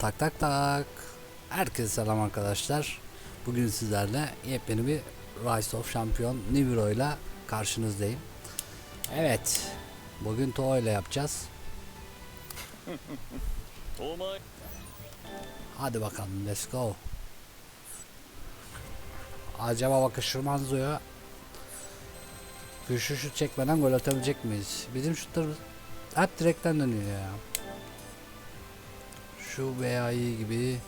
Tak tak tak. Herkese selam arkadaşlar. Bugün sizlerle yepyeni bir Rise of Champion Nibiro ile karşınızdayım. Evet. Bugün Toho ile yapacağız. Hadi bakalım let's go. Acaba bakın Şırmanzo'ya güçlü şut çekmeden gol atabilecek miyiz? Bizim şutlarımız hep direkten dönüyor ya. Şu veya iyi gibi.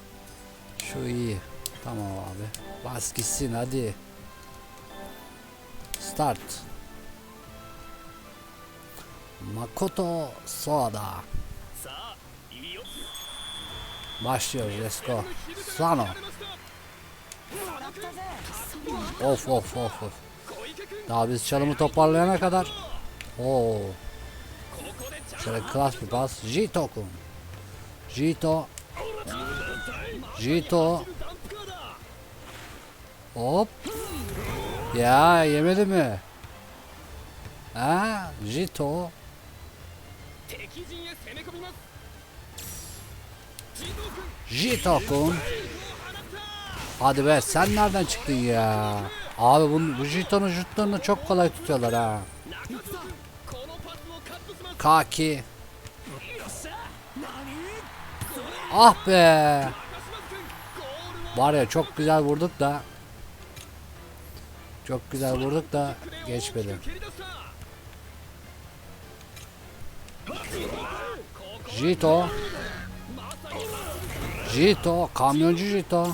Şu iyi. Tamam abi. Bas gitsin hadi. Start. Makoto Soda. Başlıyoruz let's go. Sano. Of of of of. Daha biz çalımı toparlayana kadar. Oo. Şöyle klas bir pas. Jitokun. Jito. Jito. Hop. Ya yemedi mi? Ha? Jito. Jito-kun. Hadi be sen nereden çıktın ya? Abi bu, bu Jito'nun jutlarını çok kolay tutuyorlar ha. Kaki. Ah be. Var ya çok güzel vurduk da. Çok güzel vurduk da geçmedi. Jito. Jito, kamyoncu Jito.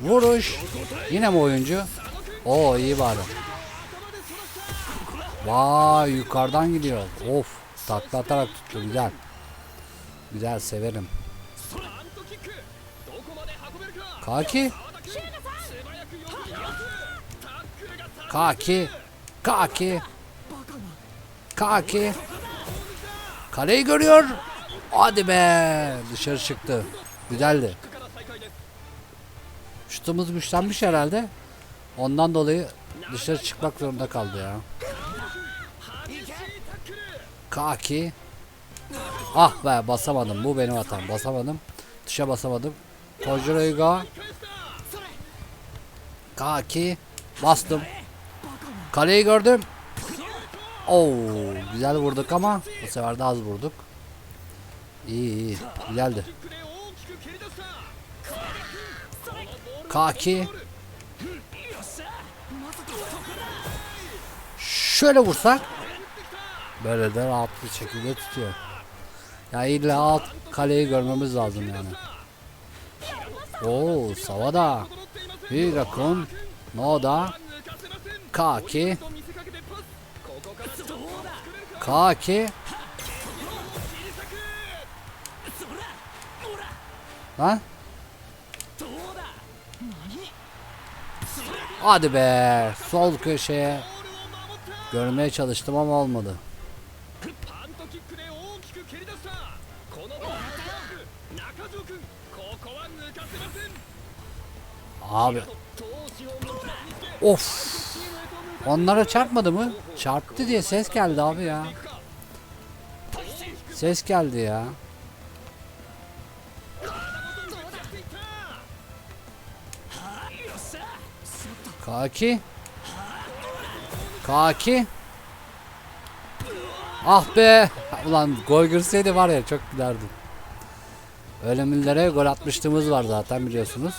Vuruş. Yine mi oyuncu? Oo iyi bari. Vay yukarıdan gidiyor. Of. Takla atarak tuttu güzel. Güzel severim. Kaki. Kaki. Kaki. Kaki. Kaleyi görüyor. Hadi be. Dışarı çıktı. Güzeldi. Şutumuz güçlenmiş herhalde. Ondan dolayı dışarı çıkmak zorunda kaldı ya. Kaki. Ah be basamadım. Bu benim hatam. Basamadım. Tuşa basamadım. Kojurayga. Kaki. Bastım. Kaleyi gördüm. Oo, güzel vurduk ama bu sefer de az vurduk. İyi iyi. Güzeldi. Kaki. Şöyle vursak Böyle de rahat bir şekilde tutuyor. Ya illa alt kaleyi görmemiz lazım yani. Oo, savada. Hirakun, Noda, Kaki. Kaki. Lan. Hadi be. Sol köşeye. Görmeye çalıştım ama olmadı. Abi. Of. Onlara çarpmadı mı? Çarptı diye ses geldi abi ya. Ses geldi ya. Kaki. Kaki. Ah be. Ulan gol görseydi var ya çok gülerdim. Ölümlülere gol atmışlığımız var zaten biliyorsunuz.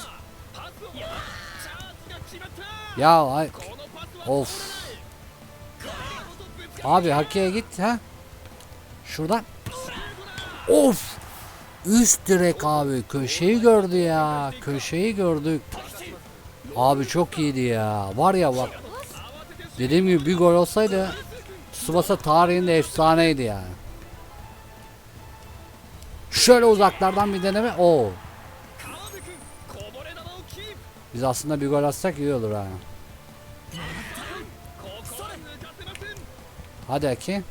Ya ay of. Abi hakiye git ha. Şuradan. Of. Üst direk abi köşeyi gördü ya. Köşeyi gördük. Abi çok iyiydi ya. Var ya bak. Dediğim gibi bir gol olsaydı Tsubasa tarihinde efsaneydi yani. Şöyle uzaklardan bir deneme. Oo. Biz aslında bir gol atsak iyi olur ha. Hadi Aki.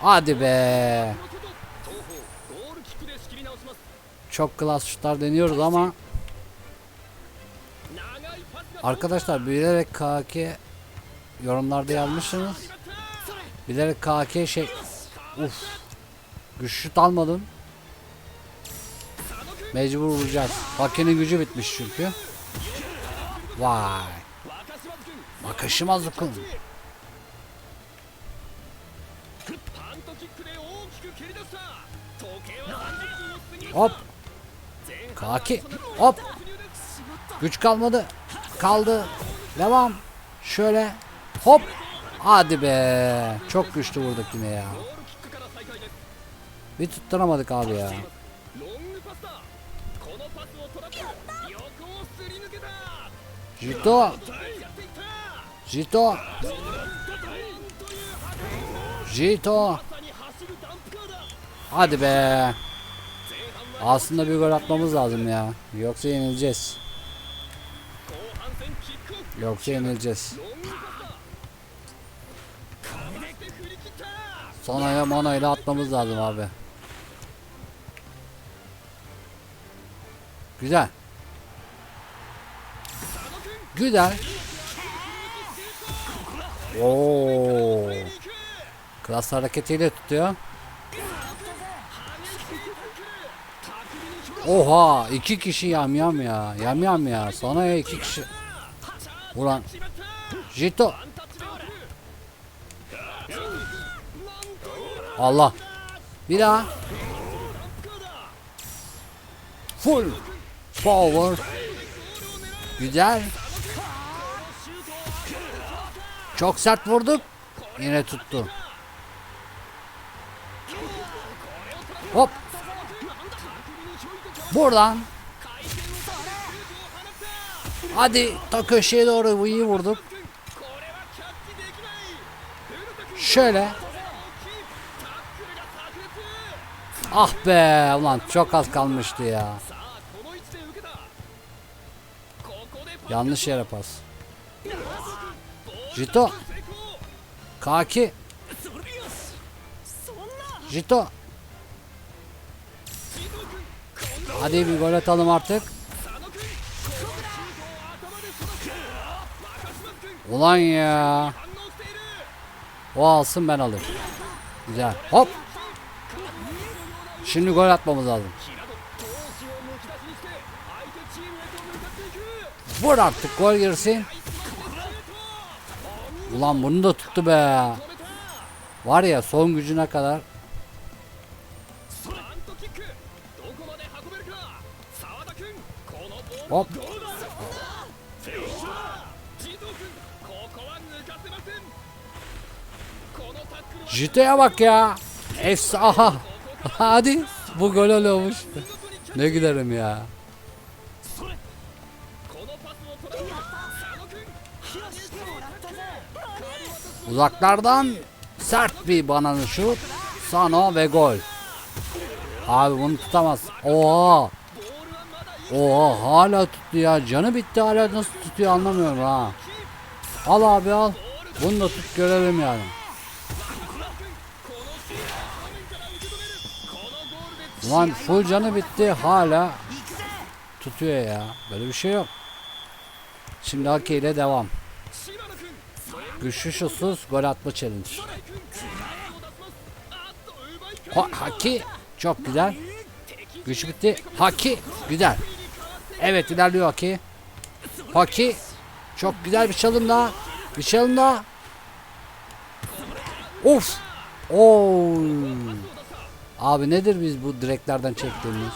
Hadi be. Çok klas şutlar deniyoruz ama Arkadaşlar bilerek KK yorumlarda yazmışsınız. Bilerek KK şey... Uf. Güçlü almadım. Mecbur vuracağız. Hakenin gücü bitmiş çünkü. Vay. Makashima Zukun. Hop. Kaki. Hop. Güç kalmadı. Kaldı. Devam. Şöyle. Hop. Hadi be. Çok güçlü vurduk yine ya. Bir tutturamadık abi ya. Jito. Jito. Jito. Hadi be. Aslında bir gol atmamız lazım ya. Yoksa yenileceğiz. Yoksa yenileceğiz. Sonaya ile atmamız lazım abi. Güzel. Güzel. Oo. Klas hareketiyle tutuyor. Oha iki kişi yam yam ya. Yam yam ya. Sonaya iki kişi. Ulan. Jito. Allah. Bir daha. Full power. Güzel. Çok sert vurduk. Yine tuttu. Hop. Buradan. Hadi ta köşeye doğru iyi vurduk. Şöyle. Ah be ulan çok az kalmıştı ya. Yanlış yere pas. Jito. Kaki. Jito. Hadi bir gol atalım artık. Ulan ya. O alsın ben alırım. Güzel. Hop. Şimdi gol atmamız lazım. Vur artık gol girsin. Ulan bunu da tuttu be. Var ya son gücüne kadar. Hop. Jite'ye bak ya. Efsa. Hadi. Bu gol olmuş. Ne gülerim ya. Uzaklardan sert bir bananı şut. Sano ve gol. Abi bunu tutamaz. Oha. Oha hala tuttu ya. Canı bitti hala nasıl tutuyor anlamıyorum ha. Al abi al. Bunu da tut görelim yani. Ulan full canı bitti hala tutuyor ya. Böyle bir şey yok. Şimdi Haki ile devam. Güçlü şusuz gol atma challenge. Haki çok güzel. Güç bitti. Haki güzel. Evet ilerliyor Haki. Haki çok güzel bir çalım daha. Bir çalım daha. Of. Oy. Abi nedir biz bu direklerden çektiğimiz?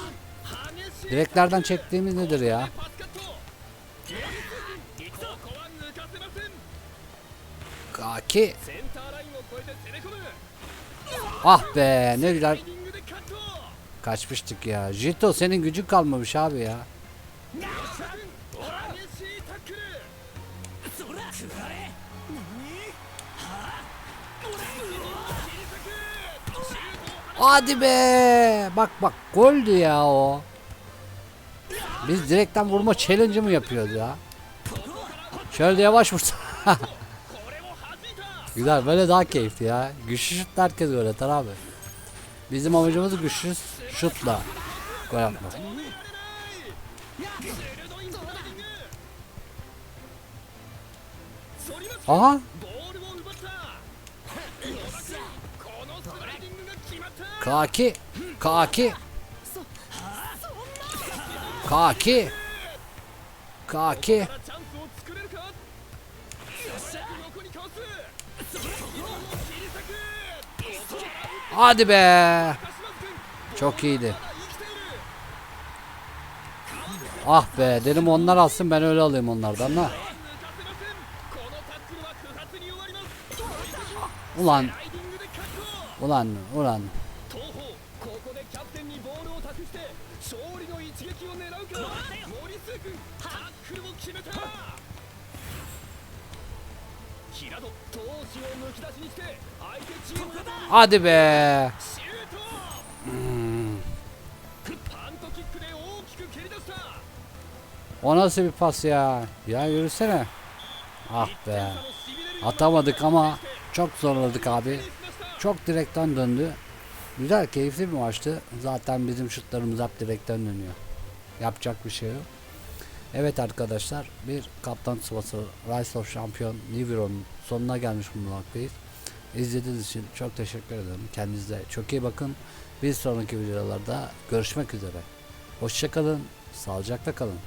Direklerden çektiğimiz nedir ya? Kaki. Ah be ne güzel. Kaçmıştık ya. Jito senin gücün kalmamış abi ya. Hadi be. Bak bak goldü ya o. Biz direkten vurma challenge mı yapıyoruz ya? Şöyle de yavaş vursa. Güzel böyle daha keyifli ya. Güçlü şut herkes böyle atar abi. Bizim amacımız güçlü şutla gol atmak. Aha Kaki. Kaki. Kaki. Kaki. Hadi be. Çok iyiydi. Ah be dedim onlar alsın ben öyle alayım onlardan ha. Ulan. Ulan ulan. Hadi be. Hmm. O nasıl bir pas ya? Ya yürüsene. Ah be. Atamadık ama çok zorladık abi. Çok direkten döndü. Güzel, keyifli bir maçtı. Zaten bizim şutlarımız hep direkten dönüyor. Yapacak bir şey yok. Evet arkadaşlar, bir Kaptan Sıvası Rise of Champion Nibiru'nun sonuna gelmiş bulunmaktayız. İzlediğiniz için çok teşekkür ederim. Kendinize çok iyi bakın. Bir sonraki videolarda görüşmek üzere. Hoşçakalın, sağlıcakla kalın.